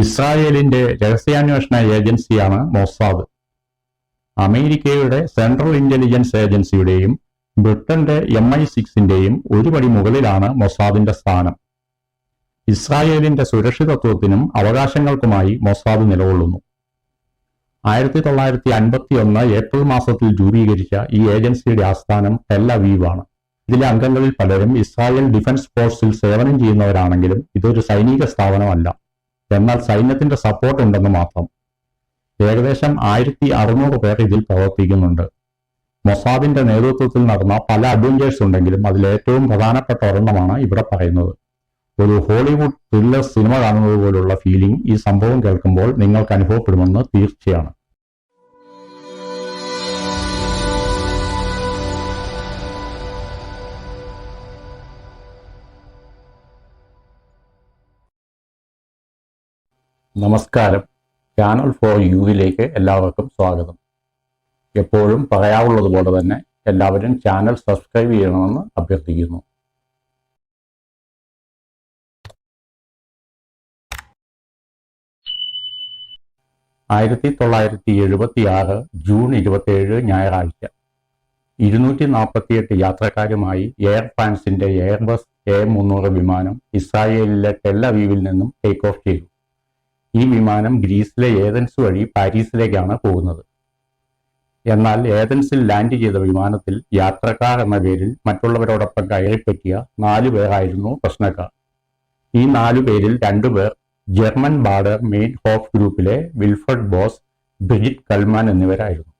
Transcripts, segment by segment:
ഇസ്രായേലിന്റെ രഹസ്യാന്വേഷണ ഏജൻസിയാണ് മൊസാദ്. അമേരിക്കയുടെ സെൻട്രൽ ഇന്റലിജൻസ് ഏജൻസിയുടെയും ബ്രിട്ടന്റെ എം ഐ സിക്സിന്റെയും ഒരു പടി മുകളിലാണ് മൊസാദിന്റെ സ്ഥാനം. ഇസ്രായേലിന്റെ സുരക്ഷിതത്വത്തിനും അവകാശങ്ങൾക്കുമായി മൊസാദ് നിലകൊള്ളുന്നു. ആയിരത്തി തൊള്ളായിരത്തി അൻപത്തി ഒന്ന് ഏപ്രിൽ മാസത്തിൽ രൂപീകരിച്ച ഈ ഏജൻസിയുടെ ആസ്ഥാനം ടെല്ലവീവാണ് ഇതിലെ അംഗങ്ങളിൽ പലരും ഇസ്രായേൽ ഡിഫൻസ് ഫോഴ്സിൽ സേവനം ചെയ്യുന്നവരാണെങ്കിലും ഇതൊരു സൈനിക സ്ഥാപനമല്ല. എന്നാൽ സൈന്യത്തിന്റെ സപ്പോർട്ട് ഉണ്ടെന്ന് മാത്രം. ഏകദേശം ആയിരത്തി അറുന്നൂറ് പേർ ഇതിൽ പ്രവർത്തിക്കുന്നുണ്ട്. മൊസാദിന്റെ നേതൃത്വത്തിൽ നടന്ന പല അഡ്വഞ്ചേഴ്സ് ഉണ്ടെങ്കിലും അതിൽ ഏറ്റവും പ്രധാനപ്പെട്ട ഒരെണ്ണമാണ് ഇവിടെ പറയുന്നത്. ഒരു ഹോളിവുഡ് ത്രില്ലർ സിനിമ കാണുന്നത് പോലുള്ള ഫീലിംഗ് ഈ സംഭവം കേൾക്കുമ്പോൾ നിങ്ങൾക്ക് അനുഭവപ്പെടുമെന്ന് തീർച്ചയാണ്. നമസ്കാരം. ചാനൽ ഫോർ യുവിലേക്ക് എല്ലാവർക്കും സ്വാഗതം. എപ്പോഴും പറയാവുള്ളതുപോലെ തന്നെ എല്ലാവരും ചാനൽ സബ്സ്ക്രൈബ് ചെയ്യണമെന്ന് അഭ്യർത്ഥിക്കുന്നു. ആയിരത്തി തൊള്ളായിരത്തി എഴുപത്തി ആറ് ജൂൺ ഇരുപത്തിയേഴ് ഞായറാഴ്ച. ഇരുന്നൂറ്റി നാൽപ്പത്തിയെട്ട് യാത്രക്കാരുമായി എയർ ഫ്രാൻസിന്റെ എയർബസ് എ മുന്നൂറ് വിമാനം ഇസ്രായേലിലെ ടെല്ലവീവിൽ നിന്നും ടേക്ക് ഓഫ് ചെയ്തു. ഈ വിമാനം ഗ്രീസിലെ ഏതൻസ് വഴി പാരീസിലേക്കാണ് പോകുന്നത്. എന്നാൽ ഏതൻസിൽ ലാൻഡ് ചെയ്ത വിമാനത്തിൽ യാത്രക്കാർ എന്ന പേരിൽ മറ്റുള്ളവരോടൊപ്പം കയറിപ്പറ്റിയ നാലു പേരായിരുന്നു പ്രശ്നക്കാർ. ഈ നാലു പേരിൽ രണ്ടുപേർ ജർമ്മൻ ബാർഡർ മെയിൻ ഹോഫ് ഗ്രൂപ്പിലെ വിൽഫർഡ് ബോസ് ബ്രിജിറ്റ് കൽമാൻ എന്നിവരായിരുന്നു.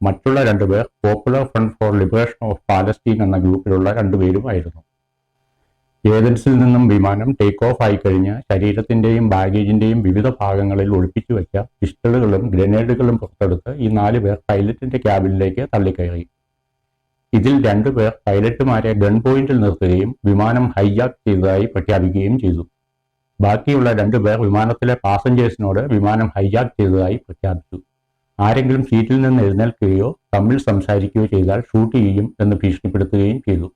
മറ്റുള്ള രണ്ടുപേർ popular front for liberation of Palestine എന്ന ഗ്രൂപ്പിലുള്ള രണ്ടുപേരുമായിരുന്നു ഏതൻസിൽ നിന്നും വിമാനം ടേക്ക് ഓഫ് ആയി കഴിഞ്ഞ ശരീരത്തിന്റെയും ബാഗേജിന്റെയും വിവിധ ഭാഗങ്ങളിൽ ഒളിപ്പിച്ചു വെച്ച പിസ്റ്റളുകളും ഗ്രനേഡുകളും പുറത്തെടുത്ത് ഈ നാല് പേർ പൈലറ്റിന്റെ ക്യാബിനിലേക്ക് തള്ളിക്കയറി. ഇതിൽ രണ്ടുപേർ പൈലറ്റുമാരെ ഗൺ പോയിന്റിൽ നിർത്തുകയും വിമാനം ഹൈജാക്ക് ചെയ്തതായി പ്രഖ്യാപിക്കുകയും ചെയ്തു. ബാക്കിയുള്ള രണ്ടുപേർ വിമാനത്തിലെ പാസഞ്ചേഴ്സിനോട് വിമാനം ഹൈജാക്ക് ചെയ്തതായി പ്രഖ്യാപിച്ചു. ആരെങ്കിലും സീറ്റിൽ നിന്ന് എഴുന്നേൽക്കുകയോ തമ്മിൽ സംസാരിക്കുകയോ ചെയ്താൽ ഷൂട്ട് ചെയ്യും എന്ന് ഭീഷണിപ്പെടുത്തുകയും ചെയ്തു.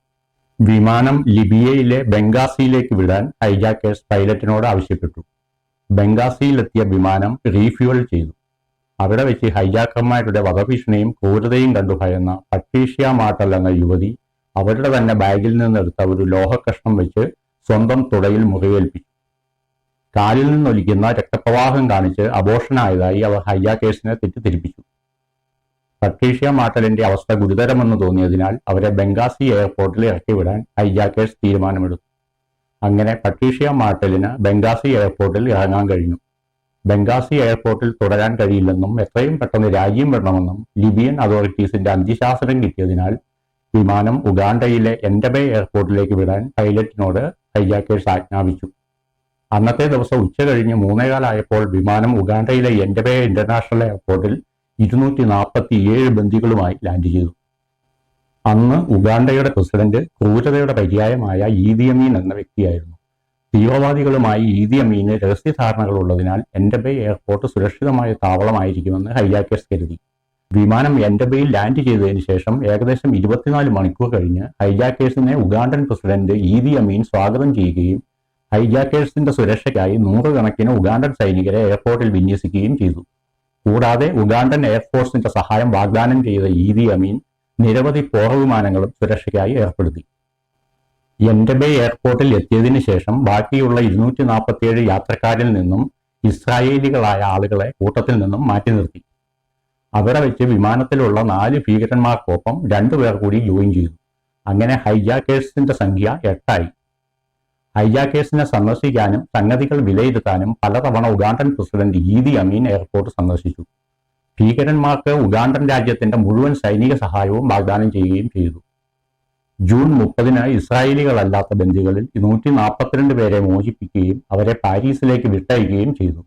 വിമാനം ലിബിയയിലെ ബംഗാസിയിലേക്ക് വിടാൻ ഹൈജാക്കേഴ്സ് പൈലറ്റിനോട് ആവശ്യപ്പെട്ടു. ബംഗാസിയിലെത്തിയ വിമാനം റീഫ്യൂവൽ ചെയ്തു. അവിടെ വെച്ച് ഹൈജാക്കർമാരുടെ വധഭീഷണിയും ക്രൂരതയും കണ്ടു ഭയന്ന പട്ടീഷ്യ മാട്ടൽ എന്ന യുവതി അവരുടെ തന്നെ ബാഗിൽ നിന്നെടുത്ത ഒരു ലോഹക്കഷ്ണം വെച്ച് സ്വന്തം തുടയിൽ മുറിവേൽപ്പിച്ചു. കാലിൽ നിന്നൊലിക്കുന്ന രക്തപ്രവാഹം കാണിച്ച് അബോഷനായതായി അവർ ഹൈജാക്കേഴ്സിനെ തെറ്റിദ്ധരിപ്പിച്ചു. പട്രീഷ്യ മാട്ടലിന്റെ അവസ്ഥ ഗുരുതരമെന്ന് തോന്നിയതിനാൽ അവരെ ബംഗാസി എയർപോർട്ടിൽ ഇറക്കിവിടാൻ ഹൈജാക്കേഴ്സ് തീരുമാനമെടുത്തു. അങ്ങനെ പട്രീഷ്യ മാട്ടലിന് ബംഗാസി എയർപോർട്ടിൽ ഇറങ്ങാൻ കഴിഞ്ഞു. ബംഗാസി എയർപോർട്ടിൽ തുടരാൻ കഴിയില്ലെന്നും എത്രയും പെട്ടെന്ന് രാജ്യം വിടണമെന്നും ലിബിയൻ അതോറിറ്റീസിന്റെ അന്ത്യശാസനം കിട്ടിയതിനാൽ വിമാനം ഉഗാണ്ടയിലെ എൻഡബെ എയർപോർട്ടിലേക്ക് വിടാൻ പൈലറ്റിനോട് ഹൈജാക്കേഴ്സ് ആജ്ഞാപിച്ചു. അന്നത്തെ ദിവസം ഉച്ച കഴിഞ്ഞ് മൂന്നേകാലായപ്പോൾ വിമാനം ഉഗാണ്ടയിലെ എൻഡബെ ഇന്റർനാഷണൽ എയർപോർട്ടിൽ ഇരുന്നൂറ്റി നാൽപ്പത്തി ഏഴ് ബന്ദികളുമായി ലാൻഡ് ചെയ്തു. അന്ന് ഉഗാണ്ടയുടെ പ്രസിഡന്റ് ക്രൂരതയുടെ പര്യായമായ ഈദിയമീൻ എന്ന വ്യക്തിയായിരുന്നു. തീവ്രവാദികളുമായി ഈദിയമീന് രഹസ്യ രഹസ്യധാരണകൾ ഉള്ളതിനാൽ എൻഡബെ എയർപോർട്ട് സുരക്ഷിതമായ താവളമായിരിക്കുമെന്ന് ഹൈജാക്കേഴ്സ് കരുതി. വിമാനം എൻഡബയിൽ ലാൻഡ് ചെയ്തതിനു ശേഷം ഏകദേശം ഇരുപത്തിനാല് മണിക്കൂർ കഴിഞ്ഞ് ഹൈജാക്കേഴ്സിനെ ഉഗാണ്ടൻ പ്രസിഡന്റ് ഈദി അമീൻ സ്വാഗതം ചെയ്യുകയും ഹൈജാക്കേഴ്സിന്റെ സുരക്ഷയ്ക്കായി നൂറുകണക്കിന് ഉഗാണ്ടൻ സൈനികരെ എയർപോർട്ടിൽ വിന്യസിക്കുകയും ചെയ്തു. കൂടാതെ ഉഗാണ്ടൻ എയർഫോഴ്സിന്റെ സഹായം വാഗ്ദാനം ചെയ്ത ഈദി അമീൻ നിരവധി പോർവിമാനങ്ങളും സുരക്ഷയ്ക്കായി ഏർപ്പെടുത്തി. എൻഡബെ എയർപോർട്ടിൽ എത്തിയതിനു ശേഷം ബാക്കിയുള്ള ഇരുന്നൂറ്റി നാൽപ്പത്തിയേഴ് യാത്രക്കാരിൽ നിന്നും ഇസ്രായേലികളായ ആളുകളെ കൂട്ടത്തിൽ നിന്നും മാറ്റി നിർത്തി. അവരെ വെച്ച് വിമാനത്തിലുള്ള നാല് ഭീകരന്മാർക്കൊപ്പം രണ്ടുപേർ കൂടി ജോയിൻ ചെയ്തു. അങ്ങനെ ഹൈജാക്കേഴ്സിന്റെ സംഖ്യ എട്ടായി. ഹൈജാക്കേഴ്സിനെ സന്ദർശിക്കാനും സംഗതികൾ വിലയിരുത്താനും പലതവണ Ugandan president Idi Amin airport സന്ദർശിച്ചു. ഭീകരന്മാർക്ക് ഉഗാണ്ടൻ രാജ്യത്തിന്റെ മുഴുവൻ സൈനിക സഹായവും വാഗ്ദാനം ചെയ്യുകയും ചെയ്തു. ജൂൺ മുപ്പതിന് ഇസ്രായേലികളല്ലാത്ത ബന്ദികളിൽ നൂറ്റി നാൽപ്പത്തിരണ്ട് പേരെ മോചിപ്പിക്കുകയും അവരെ പാരീസിലേക്ക് വിട്ടയക്കുകയും ചെയ്തു.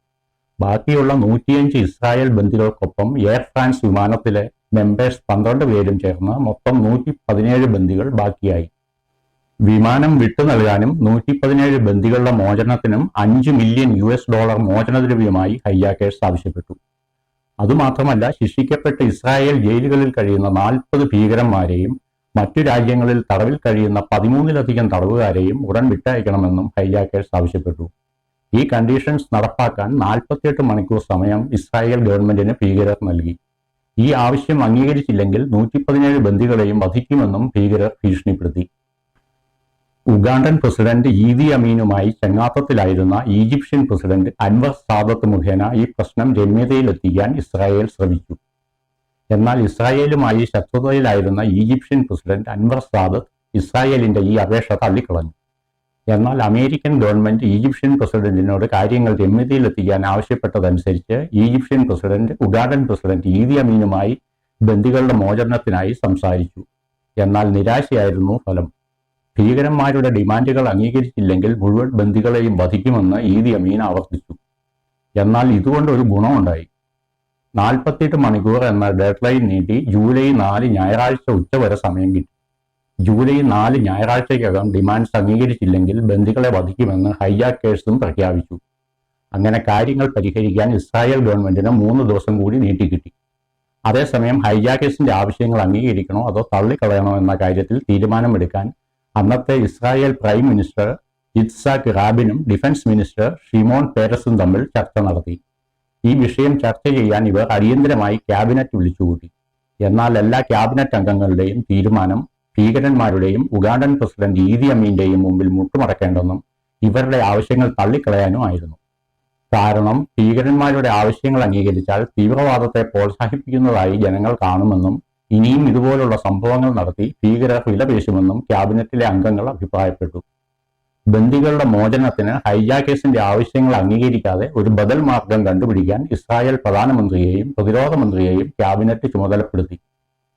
ബാക്കിയുള്ള നൂറ്റിയഞ്ച് ഇസ്രായേൽ ബന്ദികൾക്കൊപ്പം എയർ ഫ്രാൻസ് വിമാനത്തിലെ മെമ്പേഴ്സ് പന്ത്രണ്ട് പേരും ചേർന്ന് മൊത്തം നൂറ്റി പതിനേഴ് ബന്ദികൾ ബാക്കിയായി. വിമാനം വിട്ടു നൽകാനും നൂറ്റി പതിനേഴ് ബന്ദികളുടെ മോചനത്തിനും അഞ്ച് മില്യൺ യു എസ് ഡോളർ മോചനദ്രവ്യമായി ഹയ്യാക്കേഴ്സ് ആവശ്യപ്പെട്ടു. അതുമാത്രമല്ല ശിക്ഷിക്കപ്പെട്ട ഇസ്രായേൽ ജയിലുകളിൽ കഴിയുന്ന നാൽപ്പത് ഭീകരന്മാരെയും മറ്റു രാജ്യങ്ങളിൽ തടവിൽ കഴിയുന്ന പതിമൂന്നിലധികം തടവുകാരെയും ഉടൻ വിട്ടയക്കണമെന്നും ഹയ്യാക്കേഴ്സ് ആവശ്യപ്പെട്ടു. ഈ കണ്ടീഷൻസ് നടപ്പാക്കാൻ നാൽപ്പത്തിയെട്ട് മണിക്കൂർ സമയം ഇസ്രായേൽ ഗവൺമെന്റിന് ഭീകരർ നൽകി. ഈ ആവശ്യം അംഗീകരിച്ചില്ലെങ്കിൽ നൂറ്റി പതിനേഴ് ബന്ദികളെയും വധിക്കുമെന്നും ഭീകരർ ഭീഷണിപ്പെടുത്തി. ഉഗാണ്ടൻ പ്രസിഡന്റ് ഈദി അമീനുമായി ചങ്ങാത്തത്തിലായിരുന്ന ഈജിപ്ഷ്യൻ പ്രസിഡന്റ് അൻവർ സാദത്ത് മുഖേന ഈ പ്രശ്നം രമ്യതയിലെത്തിക്കാൻ ഇസ്രായേൽ ശ്രമിച്ചു. എന്നാൽ ഇസ്രായേലുമായി ശത്രുതയിലായിരുന്ന ഈജിപ്ഷ്യൻ പ്രസിഡന്റ് അൻവർ സാദത്ത് ഇസ്രായേലിന്റെ ഈ അപേക്ഷ തള്ളിക്കളഞ്ഞു. എന്നാൽ അമേരിക്കൻ ഗവൺമെന്റ് ഈജിപ്ഷ്യൻ പ്രസിഡന്റിനോട് കാര്യങ്ങൾ രമ്യതയിലെത്തിക്കാൻ ആവശ്യപ്പെട്ടതനുസരിച്ച് Egyptian president Ugandan president Idi അമീനുമായി ബന്ധികളുടെ മോചനത്തിനായി സംസാരിച്ചു. എന്നാൽ നിരാശയായിരുന്നു ഫലം. ഭീകരന്മാരുടെ ഡിമാൻഡുകൾ അംഗീകരിച്ചില്ലെങ്കിൽ മുഴുവൻ ബന്ദികളെയും വധിക്കുമെന്ന് ഈദി അമീൻ ആവർത്തിച്ചു. എന്നാൽ ഇതുകൊണ്ട് ഒരു ഗുണമുണ്ടായി. നാൽപ്പത്തിയെട്ട് മണിക്കൂർ എന്ന ഡെഡ്ലൈൻ നീട്ടി ജൂലൈ നാല് ഞായറാഴ്ച ഉച്ചവരെ സമയം കിട്ടി. ജൂലൈ നാല് ഞായറാഴ്ചയ്ക്കകം ഡിമാൻഡ്സ് അംഗീകരിച്ചില്ലെങ്കിൽ ബന്ദികളെ വധിക്കുമെന്ന് ഹൈജാക്കേഴ്സും പ്രഖ്യാപിച്ചു. അങ്ങനെ കാര്യങ്ങൾ പരിഹരിക്കാൻ ഇസ്രായേൽ ഗവൺമെന്റിന് മൂന്ന് ദിവസം കൂടി നീട്ടിക്കിട്ടി അതേസമയം ഹൈജാക്കേഴ്സിന്റെ ആവശ്യങ്ങൾ അംഗീകരിക്കണോ അതോ തള്ളിക്കളയണോ എന്ന കാര്യത്തിൽ തീരുമാനമെടുക്കാൻ അന്നത്തെ ഇസ്രായേൽ പ്രൈം മിനിസ്റ്റർ ഇത്സാഖ് റാബിനും ഡിഫൻസ് മിനിസ്റ്റർ ഷിമോൺ പേരസും തമ്മിൽ ചർച്ച നടത്തി. ഈ വിഷയം ചർച്ച ചെയ്യാൻ ഇവർ അടിയന്തരമായി ക്യാബിനറ്റ് വിളിച്ചുകൂട്ടി. എന്നാൽ എല്ലാ ക്യാബിനറ്റ് അംഗങ്ങളുടെയും തീരുമാനം ഭീകരന്മാരുടെയും ഉഗാണ്ടൻ പ്രസിഡന്റ് ഈദി അമീന്റെയും മുമ്പിൽ മുട്ടുമടക്കേണ്ടെന്നും ഇവരുടെ ആവശ്യങ്ങൾ തള്ളിക്കളയാനും ആയിരുന്നു. കാരണം ഭീകരന്മാരുടെ ആവശ്യങ്ങൾ അംഗീകരിച്ചാൽ തീവ്രവാദത്തെ പ്രോത്സാഹിപ്പിക്കുന്നതായി ജനങ്ങൾ കാണുമെന്നും ഇനിയും ഇതുപോലുള്ള സംഭവങ്ങൾ നടത്തി ഭീകരർ വിലപേശുമെന്നും ക്യാബിനറ്റിലെ അംഗങ്ങൾ അഭിപ്രായപ്പെട്ടു. ബന്ദികളുടെ മോചനത്തിന് ഹൈജാക്കേഴ്സിന്റെ ആവശ്യങ്ങൾ അംഗീകരിക്കാതെ ഒരു ബദൽ മാർഗം കണ്ടുപിടിക്കാൻ ഇസ്രായേൽ പ്രധാനമന്ത്രിയെയും പ്രതിരോധ മന്ത്രിയെയും ക്യാബിനറ്റ് ചുമതലപ്പെടുത്തി.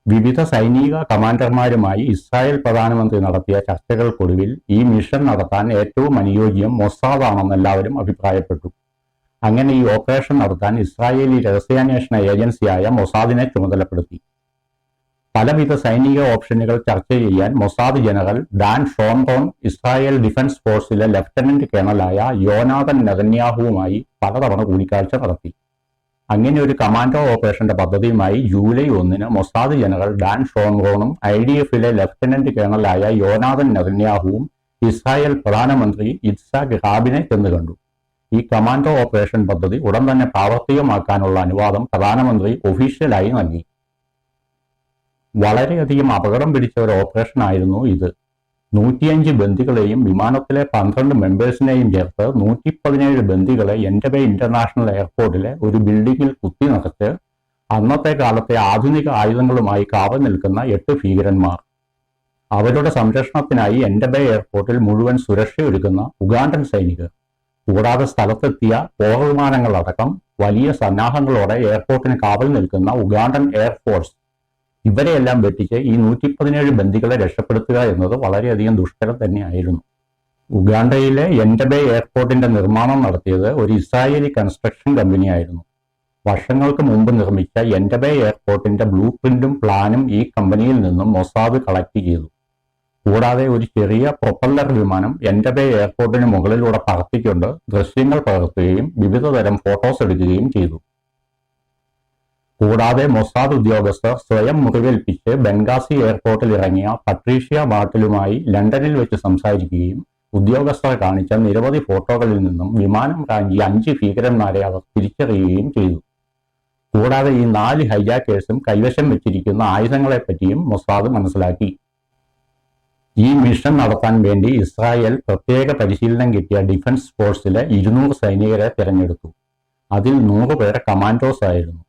വിവിധ സൈനിക കമാൻഡർമാരുമായി ഇസ്രായേൽ പ്രധാനമന്ത്രി നടത്തിയ ചർച്ചകൾക്കൊടുവിൽ ഈ മിഷൻ നടത്താൻ ഏറ്റവും അനുയോജ്യം മൊസാദാണെന്ന് എല്ലാവരും അഭിപ്രായപ്പെട്ടു. അങ്ങനെ ഈ ഓപ്പറേഷൻ നടത്താൻ ഇസ്രായേലി രഹസ്യാന്വേഷണ ഏജൻസിയായ മൊസാദിനെ ചുമതലപ്പെടുത്തി. പലവിധ സൈനിക ഓപ്ഷനുകൾ ചർച്ച ചെയ്യാൻ Mossad general Dan Shomron Israel defence ഫോഴ്സിലെ lieutenant കേണലായ യോനാഥൻ നെതന്യാഹുവുമായി പലതവണ കൂടിക്കാഴ്ച നടത്തി. അങ്ങനെ ഒരു കമാൻഡോ ഓപ്പറേഷന്റെ പദ്ധതിയുമായി ജൂലൈ ഒന്നിന് മൊസാദ് ജനറൽ ഡാൻ ഷോൺറോണും ഐ ഡി എഫിലെ ലഫ്റ്റനന്റ് കേണലായ യോനാഥൻ നെതന്യാഹുവും ഇസ്രായേൽ പ്രധാനമന്ത്രി ഇത്സാഖ് റാബിനെ ചെന്ന് കണ്ടു. ഈ കമാൻഡോ ഓപ്പറേഷൻ പദ്ധതി ഉടൻ തന്നെ പ്രാവർത്തികമാക്കാനുള്ള അനുവാദം പ്രധാനമന്ത്രി ഒഫീഷ്യലായി നൽകി. വളരെയധികം അപകടം പിടിച്ച ഒരു ഓപ്പറേഷൻ ആയിരുന്നു ഇത്. നൂറ്റിയഞ്ച് ബന്ദികളെയും വിമാനത്തിലെ പന്ത്രണ്ട് മെമ്പേഴ്സിനെയും ചേർത്ത് നൂറ്റി പതിനേഴ് ബന്ദികളെ എൻഡബെ ഇന്റർനാഷണൽ എയർപോർട്ടിലെ ഒരു ബിൽഡിംഗിൽ കുത്തി നിറച്ച് അന്നത്തെ കാലത്തെ ആധുനിക ആയുധങ്ങളുമായി കാവൽ നിൽക്കുന്ന എട്ട് ഭീകരന്മാർ. അവരുടെ സംരക്ഷണത്തിനായി എൻഡബെ എയർപോർട്ടിൽ മുഴുവൻ സുരക്ഷയൊരുക്കുന്ന ഉഗാണ്ടൻ സൈനികർ. കൂടാതെ സ്ഥലത്തെത്തിയ പോർവിമാനങ്ങളടക്കം വലിയ സന്നാഹങ്ങളോടെ എയർപോർട്ടിന് കാവൽ നിൽക്കുന്ന ഉഗാണ്ടൻ എയർഫോഴ്സ് ഇവരെയെല്ലാം വെട്ടിച്ച് ഈ നൂറ്റി പതിനേഴ് ബന്ദികളെ രക്ഷപ്പെടുത്തുക എന്നത് വളരെയധികം ദുഷ്കരം തന്നെയായിരുന്നു. ഉഗാണ്ടയിലെ എൻഡബെ എയർപോർട്ടിന്റെ നിർമ്മാണം നടത്തിയത് ഒരു ഇസ്രായേലി കൺസ്ട്രക്ഷൻ കമ്പനിയായിരുന്നു വർഷങ്ങൾക്ക് മുമ്പ് നിർമ്മിച്ച എൻഡബെ എയർപോർട്ടിന്റെ ബ്ലൂ പ്രിന്റും പ്ലാനും ഈ കമ്പനിയിൽ നിന്നും മൊസാദ് കളക്ട് ചെയ്തു. കൂടാതെ ഒരു ചെറിയ പ്രൊപ്പല്ലർ വിമാനം എൻഡബെ എയർപോർട്ടിന് മുകളിലൂടെ പറത്തിക്കൊണ്ട് ദൃശ്യങ്ങൾ പകർത്തുകയും വിവിധതരം ഫോട്ടോസ് എടുക്കുകയും ചെയ്തു. കൂടാതെ മൊസാദ് ഉദ്യോഗസ്ഥർ സ്വയം മുറിവേൽപ്പിച്ച് ബെൻഗാസി എയർപോർട്ടിൽ ഇറങ്ങിയ പട്രീഷ്യ ബാട്ടിലുമായി ലണ്ടനിൽ വെച്ച് സംസാരിക്കുകയും ഉദ്യോഗസ്ഥർ കാണിച്ച നിരവധി ഫോട്ടോകളിൽ നിന്നും വിമാനം റാഞ്ചി അഞ്ച് ഭീകരന്മാരെ അവർ തിരിച്ചറിയുകയും ചെയ്തു. കൂടാതെ ഈ നാല് ഹൈജാക്കേഴ്സും കൈവശം വെച്ചിരിക്കുന്ന ആയുധങ്ങളെപ്പറ്റിയും മൊസാദ് മനസ്സിലാക്കി. ഈ മിഷൻ നടത്താൻ വേണ്ടി ഇസ്രായേൽ പ്രത്യേക പരിശീലനം കിട്ടിയ ഡിഫൻസ് ഫോഴ്സിലെ ഇരുന്നൂറ് സൈനികരെ തിരഞ്ഞെടുത്തു. അതിൽ നൂറ് പേർ കമാൻഡോസ് ആയിരുന്നു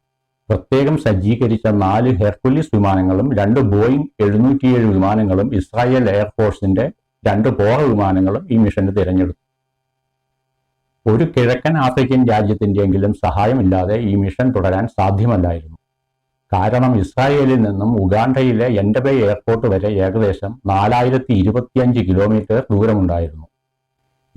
പ്രത്യേകം സജ്ജീകരിച്ച നാല് ഹെർക്കുലിസ് വിമാനങ്ങളും രണ്ട് ബോയിങ് എഴുന്നൂറ്റിയേഴ് വിമാനങ്ങളും ഇസ്രായേൽ എയർഫോഴ്സിന്റെ രണ്ട് പോറ വിമാനങ്ങളും ഈ മിഷന് തിരഞ്ഞെടുത്തു. ഒരു കിഴക്കൻ ആഫ്രിക്കൻ രാജ്യത്തിന്റെയെങ്കിലും സഹായമില്ലാതെ ഈ മിഷൻ തുടരാൻ സാധ്യമല്ലായിരുന്നു. കാരണം ഇസ്രായേലിൽ നിന്നും ഉഗാണ്ടയിലെ എൻഡബെ എയർപോർട്ട് വരെ ഏകദേശം നാലായിരത്തി ഇരുപത്തിയഞ്ച് കിലോമീറ്റർ ദൂരമുണ്ടായിരുന്നു.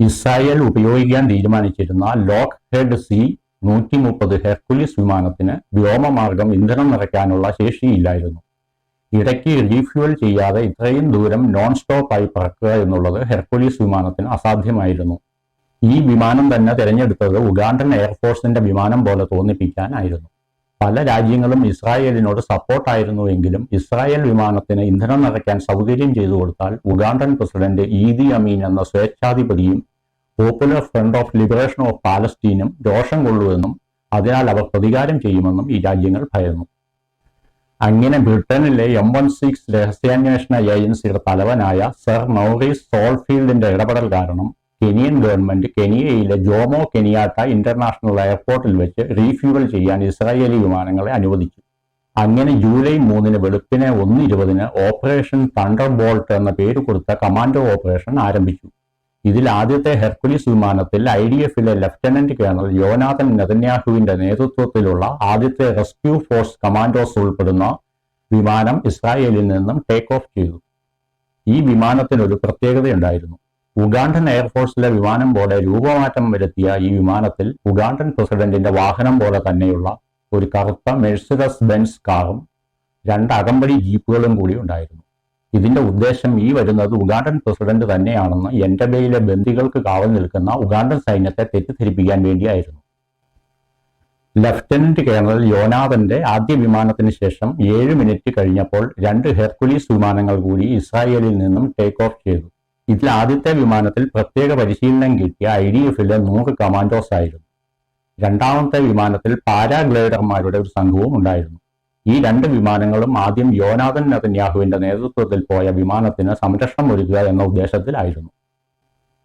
ഇസ്രായേൽ ഉപയോഗിക്കാൻ തീരുമാനിച്ചിരുന്ന ലോക്ക് ഹെഡ് സി നൂറ്റി മുപ്പത് ഹെർക്കുലിസ് വിമാനത്തിന് വ്യോമമാർഗം ഇന്ധനം നിറയ്ക്കാനുള്ള ശേഷിയില്ലായിരുന്നു. ഇടയ്ക്ക് റീഫ്യൂവൽ ചെയ്യാതെ ഇത്രയും ദൂരം നോൺ സ്റ്റോപ്പായി പറക്കുക എന്നുള്ളത് ഹെർക്കുലിസ് വിമാനത്തിന് അസാധ്യമായിരുന്നു. ഈ വിമാനം തന്നെ തിരഞ്ഞെടുത്തത് ഉഗാണ്ടൻ എയർഫോഴ്സിന്റെ വിമാനം പോലെ തോന്നിപ്പിക്കാനായിരുന്നു. പല രാജ്യങ്ങളും ഇസ്രായേലിനോട് സപ്പോർട്ടായിരുന്നുവെങ്കിലും ഇസ്രായേൽ വിമാനത്തിന് ഇന്ധനം നിറയ്ക്കാൻ സൗകര്യം ചെയ്തു കൊടുത്താൽ ഉഗാണ്ടൻ പ്രസിഡന്റ് ഈദി അമീൻ എന്ന സ്വേച്ഛാധിപതിയും popular front of liberation of പാലസ്റ്റീനും രോഷം കൊള്ളുമെന്നും അതിനാൽ അവർ പ്രതികാരം ചെയ്യുമെന്നും ഈ രാജ്യങ്ങൾ ഭയന്നു. അങ്ങനെ ബ്രിട്ടനിലെ എം വൺ സിക്സ് രഹസ്യാന്വേഷണ ഏജൻസിയുടെ തലവനായ സർ മൗറീസ് സോൾഫീൽഡിന്റെ ഇടപെടൽ കാരണം കെനിയൻ ഗവൺമെന്റ് കെനിയയിലെ ജോമോ കെനിയാട്ട ഇന്റർനാഷണൽ എയർപോർട്ടിൽ വെച്ച് റീഫ്യൂവൽ ചെയ്യാൻ ഇസ്രായേലി വിമാനങ്ങളെ അനുവദിച്ചു. അങ്ങനെ ജൂലൈ മൂന്നിന് വെളുപ്പിനെ ഒന്ന് ഇരുപതിന് ഓപ്പറേഷൻ തണ്ടർ ബോൾട്ട് എന്ന പേര് കൊടുത്ത കമാൻഡോ ഓപ്പറേഷൻ ആരംഭിച്ചു. ഇതിൽ ആദ്യത്തെ ഹെർക്കുലിസ് വിമാനത്തിൽ ഐ ഡി എഫിലെ ലഫ്റ്റനന്റ് കേണൽ യോനാഥൻ നെതന്യാഹുവിന്റെ നേതൃത്വത്തിലുള്ള ആദ്യത്തെ റെസ്ക്യൂ ഫോഴ്സ് കമാൻഡോസ് ഉൾപ്പെടുന്ന വിമാനം ഇസ്രായേലിൽ നിന്നും ടേക്ക് ഓഫ് ചെയ്തു. ഈ വിമാനത്തിനൊരു പ്രത്യേകതയുണ്ടായിരുന്നു. ഉഗാണ്ടൻ എയർഫോഴ്സിലെ വിമാനം പോലെ രൂപമാറ്റം വരുത്തിയ ഈ വിമാനത്തിൽ ഉഗാണ്ടൻ പ്രസിഡന്റിന്റെ വാഹനം പോലെ തന്നെയുള്ള ഒരു കറുത്ത മെഴ്സിഡസ് ബെൻസ് കാറും രണ്ട് അകമ്പടി ജീപ്പുകളും കൂടി ഉണ്ടായിരുന്നു. ഇതിന്റെ ഉദ്ദേശം ഈ വരുന്നത് ഉഗാണ്ടൻ പ്രസിഡന്റ് തന്നെയാണെന്ന് എൻഡബയിലെ ബന്ദികൾക്ക് കാവൽ നിൽക്കുന്ന ഉഗാണ്ടൻ സൈന്യത്തെ തെറ്റിദ്ധരിപ്പിക്കാൻ വേണ്ടിയായിരുന്നു. ലഫ്റ്റനന്റ് കേണൽ യോനാഥന്റെ ആദ്യ വിമാനത്തിന് ശേഷം ഏഴ് മിനിറ്റ് കഴിഞ്ഞപ്പോൾ രണ്ട് ഹെർക്കുലീസ് വിമാനങ്ങൾ കൂടി ഇസ്രായേലിൽ നിന്നും ടേക്ക് ഓഫ് ചെയ്തു. ഇതിൽ ആദ്യത്തെ വിമാനത്തിൽ പ്രത്യേക പരിശീലനം കിട്ടിയ ഐ ഡി എഫിലെ നൂറ് കമാൻഡോസ് ആയിരുന്നു രണ്ടാമത്തെ വിമാനത്തിൽ പാരാഗ്ലൈഡർമാരുടെ ഒരു സംഘവും ഉണ്ടായിരുന്നു. ഈ രണ്ട് വിമാനങ്ങളും ആദ്യം യോനാഥൻ നെതന്യാഹുവിന്റെ നേതൃത്വത്തിൽ പോയ വിമാനത്തിന് സംരക്ഷണം ഒരുക്കുക എന്ന ഉദ്ദേശത്തിലായിരുന്നു.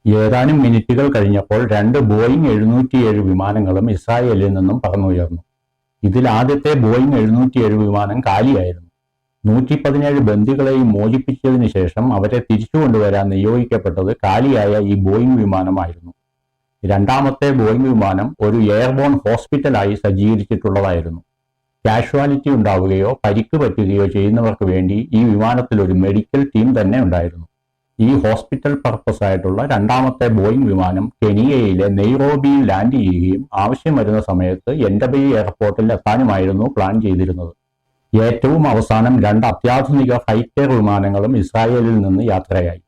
ഏതാനും മിനിറ്റുകൾ കഴിഞ്ഞപ്പോൾ രണ്ട് ബോയിങ് എഴുന്നൂറ്റിയേഴ് വിമാനങ്ങളും ഇസ്രായേലിൽ നിന്നും പറന്നുയർന്നു. ഇതിൽ ആദ്യത്തെ ബോയിങ് എഴുന്നൂറ്റിയേഴ് വിമാനം കാലിയായിരുന്നു. നൂറ്റി പതിനേഴ് ബന്ദികളെയും മോചിപ്പിച്ചതിന് ശേഷം അവരെ തിരിച്ചുകൊണ്ടുവരാൻ നിയോഗിക്കപ്പെട്ടത് കാലിയായ ഈ ബോയിങ് വിമാനമായിരുന്നു. രണ്ടാമത്തെ ബോയിങ് വിമാനം ഒരു എയർബോൺ ഹോസ്പിറ്റലായി സജ്ജീകരിച്ചിട്ടുള്ളതായിരുന്നു. കാഷ്വാലിറ്റി ഉണ്ടാവുകയോ പരിക്ക് പറ്റുകയോ ചെയ്യുന്നവർക്ക് വേണ്ടി ഈ വിമാനത്തിൽ ഒരു മെഡിക്കൽ ടീം തന്നെ ഉണ്ടായിരുന്നു. ഈ ഹോസ്പിറ്റൽ പർപ്പസ് ആയിട്ടുള്ള രണ്ടാമത്തെ ബോയിങ് വിമാനം കെനിയയിലെ നെയ്റോബിയിൽ ലാൻഡ് ചെയ്യുകയും ആവശ്യം വരുന്ന സമയത്ത് എൻഡബൈ എയർപോർട്ടിൽ എത്താനുമായിരുന്നു പ്ലാൻ ചെയ്തിരുന്നത്. ഏറ്റവും അവസാനം രണ്ട് അത്യാധുനിക ഫൈറ്റർ വിമാനങ്ങളും ഇസ്രായേലിൽ നിന്ന് യാത്രയായി.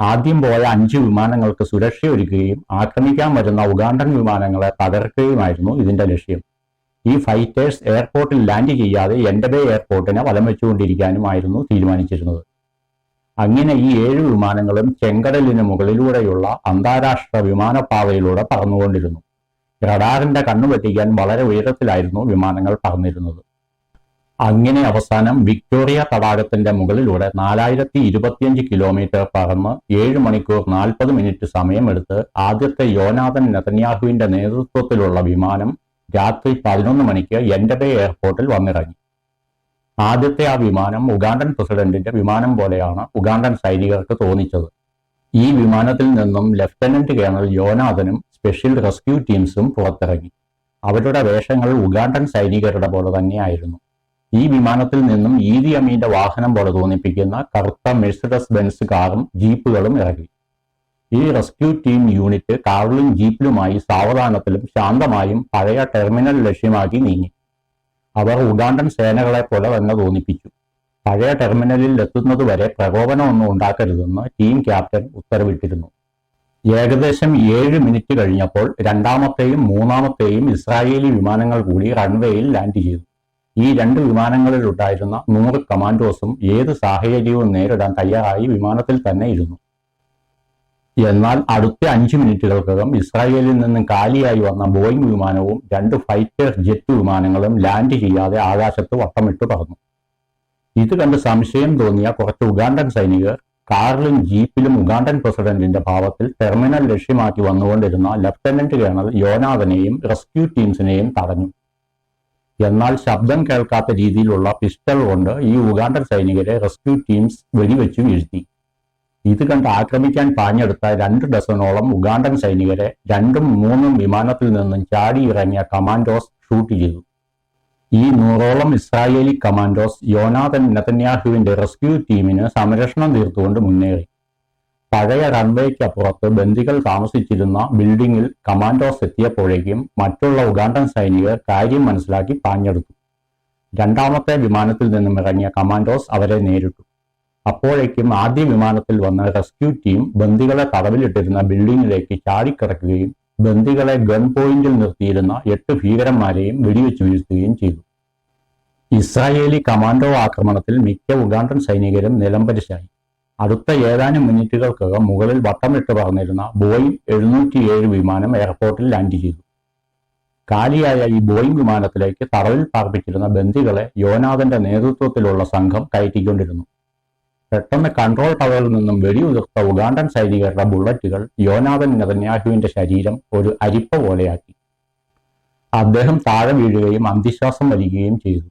ആദ്യം പോയ അഞ്ച് വിമാനങ്ങൾക്ക് സുരക്ഷയൊരുക്കുകയും ആക്രമിക്കാൻ വരുന്ന ഉഗാണ്ടൻ വിമാനങ്ങളെ തകർക്കുകയുമായിരുന്നു ഇതിന്റെ ലക്ഷ്യം. ഈ ഫൈറ്റേഴ്സ് എയർപോർട്ടിൽ ലാൻഡ് ചെയ്യാതെ എൻഡബേ എയർപോർട്ടിനെ വലം വെച്ചുകൊണ്ടിരിക്കാനുമായിരുന്നു തീരുമാനിച്ചിരുന്നത്. അങ്ങനെ ഈ ഏഴ് വിമാനങ്ങളും ചെങ്കടലിന് മുകളിലൂടെയുള്ള അന്താരാഷ്ട്ര വിമാനപാതയിലൂടെ പറന്നുകൊണ്ടിരുന്നു. റഡാറിന്റെ കണ്ണു വെട്ടിക്കാൻ വളരെ ഉയരത്തിലായിരുന്നു വിമാനങ്ങൾ പറന്നിരുന്നത്. അങ്ങനെ അവസാനം വിക്ടോറിയ തടാകത്തിന്റെ മുകളിലൂടെ നാലായിരത്തി ഇരുപത്തിയഞ്ച് കിലോമീറ്റർ പറന്ന് ഏഴ് മണിക്കൂർ നാൽപ്പത് മിനിറ്റ് സമയമെടുത്ത് ആദ്യത്തെ യോനാഥൻ നെതന്യാഹുവിന്റെ നേതൃത്വത്തിലുള്ള വിമാനം രാത്രി പതിനൊന്ന് മണിക്ക് എൻഡബെ എയർപോർട്ടിൽ വന്നിറങ്ങി. ആദ്യത്തെ ആ വിമാനം ഉഗാണ്ടൻ പ്രസിഡന്റിന്റെ വിമാനം പോലെയാണ് ഉഗാണ്ടൻ സൈനികർക്ക് തോന്നിച്ചത്. ഈ വിമാനത്തിൽ നിന്നും ലഫ്റ്റനന്റ് കേണൽ യോനാഥനും സ്പെഷ്യൽ റെസ്ക്യൂ ടീംസും പുറത്തിറങ്ങി. അവരുടെ വേഷങ്ങൾ ഉഗാണ്ടൻ സൈനികരുടെ പോലെ തന്നെയായിരുന്നു. ഈ വിമാനത്തിൽ നിന്നും ഈദി അമീന്റെ വാഹനം പോലെ തോന്നിപ്പിക്കുന്ന കറുത്ത മെഴ്സിഡസ് ബെൻസ് കാറും ജീപ്പുകളും ഇറങ്ങി. ഈ റെസ്ക്യൂ ടീം യൂണിറ്റ് കാറിലും ജീപ്പിലുമായി സാവധാനത്തിലും ശാന്തമായും പഴയ ടെർമിനൽ ലക്ഷ്യമാക്കി നീങ്ങി. അവർ ഉഗാണ്ടൻ സേനകളെ പോലെ തന്നെ തോന്നിപ്പിച്ചു. പഴയ ടെർമിനലിൽ എത്തുന്നതുവരെ പ്രകോപനമൊന്നും ഉണ്ടാക്കരുതെന്ന് ടീം ക്യാപ്റ്റൻ ഉത്തരവിട്ടിരുന്നു. ഏകദേശം ഏഴ് മിനിറ്റ് കഴിഞ്ഞപ്പോൾ രണ്ടാമത്തെയും മൂന്നാമത്തെയും ഇസ്രായേലി വിമാനങ്ങൾ കൂടി റൺവേയിൽ ലാൻഡ് ചെയ്തു. ഈ രണ്ട് വിമാനങ്ങളിലുണ്ടായിരുന്ന നൂറ് കമാൻഡോസും ഏത് സാഹചര്യവും നേരിടാൻ തയ്യാറായി വിമാനത്തിൽ തന്നെ ഇരുന്നു. എന്നാൽ അടുത്ത അഞ്ച് മിനിറ്റുകൾക്കകം ഇസ്രായേലിൽ നിന്നും കാലിയായി വന്ന ബോയിങ് വിമാനവും രണ്ട് ഫൈറ്റർ ജെറ്റ് വിമാനങ്ങളും ലാൻഡ് ചെയ്യാതെ ആകാശത്ത് വട്ടമിട്ട് പറന്നു. ഇത് കണ്ട് സംശയം തോന്നിയ കുറച്ച് ഉഗാണ്ടൻ സൈനികർ കാറിലും ജീപ്പിലും ഉഗാണ്ടൻ പ്രസിഡന്റിന്റെ ഭാവത്തിൽ ടെർമിനൽ ലക്ഷ്യമാക്കി വന്നുകൊണ്ടിരുന്ന ലഫ്റ്റനന്റ് കേണൽ യോനാഥനെയും റെസ്ക്യൂ ടീംസിനെയും തടഞ്ഞു. എന്നാൽ ശബ്ദം കേൾക്കാത്ത രീതിയിലുള്ള പിസ്റ്റൾ കൊണ്ട് ഈ ഉഗാണ്ടൻ സൈനികരെ റെസ്ക്യൂ ടീംസ് വെടിവെച്ചു വീഴ്ത്തി. ഇത് കണ്ട് ആക്രമിക്കാൻ പാഞ്ഞെടുത്ത രണ്ട് ഡസനോളം ഉഗാണ്ടൻ സൈനികരെ രണ്ടും മൂന്നും വിമാനത്തിൽ നിന്നും ചാടി ഇറങ്ങിയ കമാൻഡോസ് ഷൂട്ട് ചെയ്തു. ഈ നൂറോളം ഇസ്രായേലി കമാൻഡോസ് യോനാഥൻ നെതന്യാഹുവിന്റെ റെസ്ക്യൂ ടീമിന് സംരക്ഷണം തീർത്തുകൊണ്ട് മുന്നേറി. പഴയ റൺവേക്ക് അപ്പുറത്ത് ബന്ദികൾ താമസിച്ചിരുന്ന ബിൽഡിംഗിൽ കമാൻഡോസ് എത്തിയപ്പോഴേക്കും മറ്റുള്ള ഉഗാണ്ടൻ സൈനികർ കാര്യം മനസ്സിലാക്കി പാഞ്ഞെടുത്തു. രണ്ടാമത്തെ വിമാനത്തിൽ നിന്നും ഇറങ്ങിയ കമാൻഡോസ് അവരെ നേരിട്ടു. അപ്പോഴേക്കും ആദ്യ വിമാനത്തിൽ വന്ന റെസ്ക്യൂ ടീം ബന്ദികളെ തടവിലിട്ടിരുന്ന ബിൽഡിങ്ങിലേക്ക് ചാടിക്കിടക്കുകയും ബന്ദികളെ ഗൺ പോയിന്റിൽ നിർത്തിയിരുന്ന എട്ട് ഭീകരന്മാരെയും വെടിവെച്ച് വീഴ്ത്തുകയും ചെയ്തു. ഇസ്രായേലി കമാൻഡോ ആക്രമണത്തിൽ മിക്ക ഉഗാണ്ടൻ സൈനികരും നിലംപരിശായി. അടുത്ത ഏതാനും മിനിറ്റുകൾക്കകം മുകളിൽ വട്ടമിട്ട് പറഞ്ഞിരുന്ന ബോയിങ് എഴുന്നൂറ്റിയേഴ് വിമാനം എയർപോർട്ടിൽ ലാൻഡ് ചെയ്തു. കാലിയായ ഈ ബോയിങ് വിമാനത്തിലേക്ക് തറവിൽ പാർപ്പിച്ചിരുന്ന ബന്ദികളെ യോനാഥന്റെ നേതൃത്വത്തിലുള്ള സംഘം കയറ്റിക്കൊണ്ടിരുന്നു. പെട്ടെന്ന് കൺട്രോൾ ടവറിൽ നിന്നും വെടിയുതിർത്ത ഉഗാണ്ടൻ സൈനികരുടെ ബുള്ളറ്റുകൾ യോനാഥൻ നെതന്യാഹുവിന്റെ ശരീരം ഒരു അരിപ്പ പോലെയാക്കി. അദ്ദേഹം താഴെ വീഴുകയും അന്തിശ്വാസം വരികയും ചെയ്തു.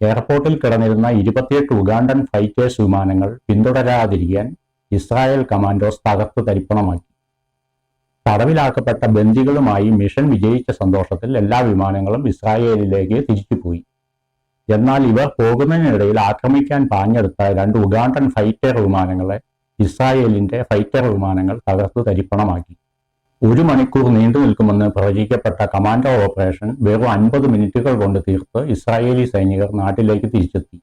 എയർപോർട്ടിൽ കിടന്നിരുന്ന ഇരുപത്തിയെട്ട് ഉഗാണ്ടൻ ഫൈറ്റേഴ്സ് വിമാനങ്ങൾ പിന്തുടരാതിരിക്കാൻ ഇസ്രായേൽ കമാൻഡോസ് തകർത്ത് തരിപ്പണമാക്കി. തടവിലാക്കപ്പെട്ട ബന്ദികളുമായി മിഷൻ വിജയിച്ച സന്തോഷത്തിൽ എല്ലാ വിമാനങ്ങളും ഇസ്രായേലിലേക്ക് തിരിച്ചുപോയി. എന്നാൽ ഇവർ പോകുന്നതിനിടയിൽ ആക്രമിക്കാൻ പാഞ്ഞെടുത്ത രണ്ട് ഉഗാണ്ടൻ ഫൈറ്റർ വിമാനങ്ങളെ ഇസ്രായേലിന്റെ ഫൈറ്റർ വിമാനങ്ങൾ തകർത്ത് തരിപ്പണമാക്കി. ഒരു മണിക്കൂർ നീണ്ടു നിൽക്കുമെന്ന് പ്രവചിക്കപ്പെട്ട കമാൻഡോ ഓപ്പറേഷൻ വെറും അൻപത് മിനിറ്റുകൾ കൊണ്ട് തീർത്ത് ഇസ്രായേലി സൈനികർ നാട്ടിലേക്ക് തിരിച്ചെത്തി.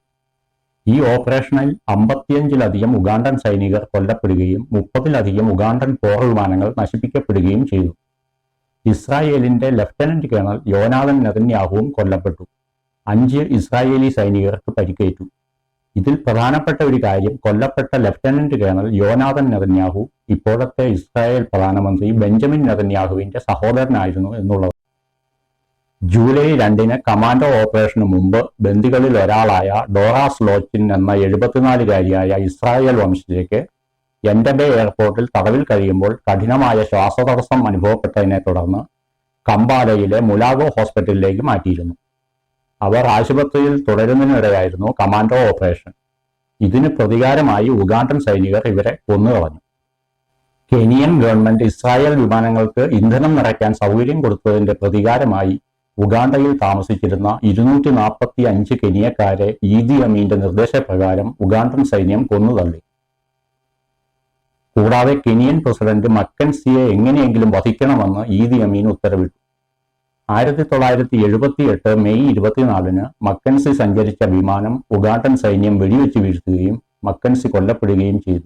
ഈ ഓപ്പറേഷനിൽ അമ്പത്തിയഞ്ചിലധികം ഉഗാണ്ടൻ സൈനികർ കൊല്ലപ്പെടുകയും മുപ്പതിലധികം ഉഗാണ്ടൻ പോർ വിമാനങ്ങൾ നശിപ്പിക്കപ്പെടുകയും ചെയ്തു. ഇസ്രായേലിന്റെ ലഫ്റ്റനന്റ് കേണൽ യോനാഥൻ നെതന്യാഹുവും കൊല്ലപ്പെട്ടു. അഞ്ച് ഇസ്രായേലി സൈനികർക്ക് പരിക്കേറ്റു. ഇതിൽ പ്രധാനപ്പെട്ട ഒരു കാര്യം കൊല്ലപ്പെട്ട ലഫ്റ്റനന്റ് കേണൽ യോനാഥൻ നെതന്യാഹു ഇപ്പോഴത്തെ ഇസ്രായേൽ പ്രധാനമന്ത്രി ബെഞ്ചമിൻ നെതന്യാഹുവിന്റെ സഹോദരനായിരുന്നു എന്നുള്ളത്. ജൂലൈ രണ്ടിന് കമാൻഡോ ഓപ്പറേഷന് മുമ്പ് ബന്ദികളിൽ ഒരാളായ ഡോറാസ് ലോച്ചിൻ എന്ന എഴുപത്തിനാലുകാരിയായ ഇസ്രായേൽ വംശജയ്ക്ക് എൻഡബെ എയർപോർട്ടിൽ തടവിൽ കഴിയുമ്പോൾ കഠിനമായ ശ്വാസതടസ്സം അനുഭവപ്പെട്ടതിനെ തുടർന്ന് കമ്പാലയിലെ മുലാഗോ ഹോസ്പിറ്റലിലേക്ക് മാറ്റിയിരുന്നു. അവർ ആശുപത്രിയിൽ തുടരുന്നതിനിടെയായിരുന്നു കമാൻഡോ ഓപ്പറേഷൻ. ഇതിന് പ്രതികാരമായി ഉഗാണ്ടൻ സൈനികർ ഇവരെ കൊന്നുകളഞ്ഞു. കെനിയൻ ഗവൺമെന്റ് ഇസ്രായേൽ വിമാനങ്ങൾക്ക് ഇന്ധനം നിറയ്ക്കാൻ സൗകര്യം കൊടുത്തതിന്റെ പ്രതികാരമായി ഉഗാണ്ടയിൽ താമസിച്ചിരുന്ന ഇരുന്നൂറ്റി നാൽപ്പത്തി അഞ്ച് കെനിയക്കാരെ ഈദി അമീന്റെ നിർദ്ദേശപ്രകാരം ഉഗാണ്ടൻ സൈന്യം കൊന്നു തള്ളി കൂടാതെ കെനിയൻ പ്രസിഡന്റ് മക്കൻസിയെ എങ്ങനെയെങ്കിലും വധിക്കണമെന്ന് ഈദി അമീൻ ഉത്തരവിട്ടു. ആയിരത്തി തൊള്ളായിരത്തി എഴുപത്തി എട്ട് മെയ് ഇരുപത്തിനാലിന് മക്കൻസി സഞ്ചരിച്ച വിമാനം ഉഗാണ്ടൻ സൈന്യം വെടിവെച്ച് വീഴ്ത്തുകയും മക്കൻസി കൊല്ലപ്പെടുകയും ചെയ്തു.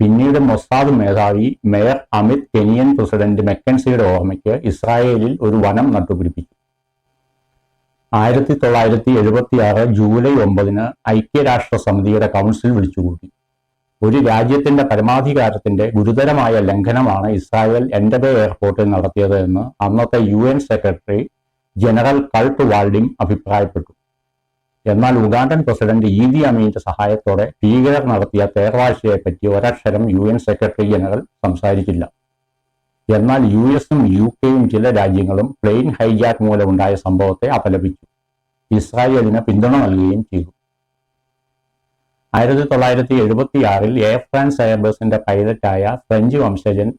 പിന്നീട് മൊസാദ് മേധാവി മേയർ അമിത് കെനിയൻ പ്രസിഡന്റ് മെക്കൻസിയുടെ ഓർമ്മയ്ക്ക് ഇസ്രായേലിൽ ഒരു വനം നട്ടുപിടിപ്പിച്ചു. ആയിരത്തി തൊള്ളായിരത്തി എഴുപത്തി ആറ് ജൂലൈ ഒമ്പതിന് ഐക്യരാഷ്ട്ര സമിതിയുടെ കൗൺസിൽ വിളിച്ചുകൂട്ടി. ഒരു രാജ്യത്തിന്റെ പരമാധികാരത്തിന്റെ ഗുരുതരമായ ലംഘനമാണ് ഇസ്രായേൽ എൻഡബെ എയർപോർട്ടിൽ നടത്തിയത് എന്ന് അന്നത്തെ U N secretary general Kurt Waldheim അഭിപ്രായപ്പെട്ടു. എന്നാൽ ഉഗാണ്ടൻ പ്രസിഡന്റ് ഈദി അമീന്റെ സഹായത്തോടെ ഭീകരർ നടത്തിയ തേർവാഴ്ചയെപ്പറ്റി ഒരക്ഷരം യു എൻ സെക്രട്ടറി ജനറൽ സംസാരിച്ചില്ല. എന്നാൽ യു എസും യു കെയും ചില രാജ്യങ്ങളും പ്ലെയിൻ ഹൈജാക്ക് മൂലമുണ്ടായ സംഭവത്തെ അപലപിച്ചു. ഇസ്രായേലിന് പിന്തുണ നൽകുകയും ചെയ്തു. ആയിരത്തി തൊള്ളായിരത്തി എഴുപത്തി ആറിൽ എയർ ഫ്രാൻസ് എയർബസിന്റെ പൈലറ്റായ ഫ്രഞ്ച് വംശജൻ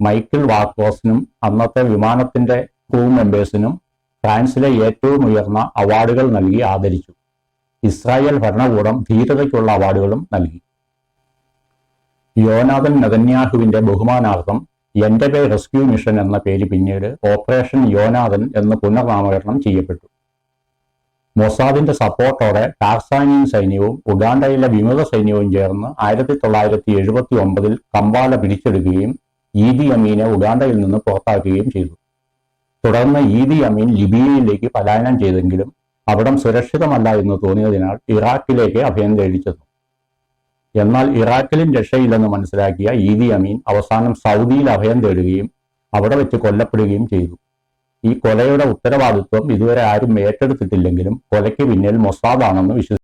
മൈക്കിൾ വാക്കോസിനും അന്നത്തെ വിമാനത്തിന്റെ ക്രൂ മെമ്പേഴ്സിനും ഫ്രാൻസിലെ ഏറ്റവും ഉയർന്ന അവാർഡുകൾ നൽകി ആദരിച്ചു. ഇസ്രായേൽ ഭരണകൂടം ധീരതയ്ക്കുള്ള അവാർഡുകളും നൽകി. യോനാഥൻ നെതന്യാഹുവിന്റെ ബഹുമാനാർത്ഥം എൻഡബെ റെസ്ക്യൂ മിഷൻ എന്ന പേര് പിന്നീട് ഓപ്പറേഷൻ യോനാഥൻ എന്ന് പുനർനാമകരണം ചെയ്യപ്പെട്ടു. മൊസാദിന്റെ സപ്പോർട്ടോടെ ടാർസാനിയൻ സൈന്യവും ഉഗാണ്ടയിലെ വിമത സൈന്യവും ചേർന്ന് ആയിരത്തി തൊള്ളായിരത്തി എഴുപത്തി ഒമ്പതിൽ കമ്പാല പിടിച്ചെടുക്കുകയും ഈദി അമീനെ ഉഗാണ്ടയിൽ നിന്ന് പുറത്താക്കുകയും ചെയ്തു. തുടർന്ന് ഈദി അമീൻ ലിബിയയിലേക്ക് പലായനം ചെയ്തെങ്കിലും അവിടം സുരക്ഷിതമല്ല എന്ന് തോന്നിയതിനാൽ ഇറാഖിലേക്ക് അഭയം തേടിച്ചെന്നു എന്നാൽ ഇറാഖിലും രക്ഷയില്ലെന്ന് മനസ്സിലാക്കിയ ഈദി അമീൻ അവസാനം സൗദിയിൽ അഭയം തേടുകയും അവിടെ വെച്ച് കൊല്ലപ്പെടുകയും ചെയ്തു. ഈ കൊലയുടെ ഉത്തരവാദിത്വം ഇതുവരെ ആരും ഏറ്റെടുത്തിട്ടില്ലെങ്കിലും കൊലയ്ക്ക് പിന്നിൽ മൊസാദാണെന്ന് വിശ്വസിച്ചു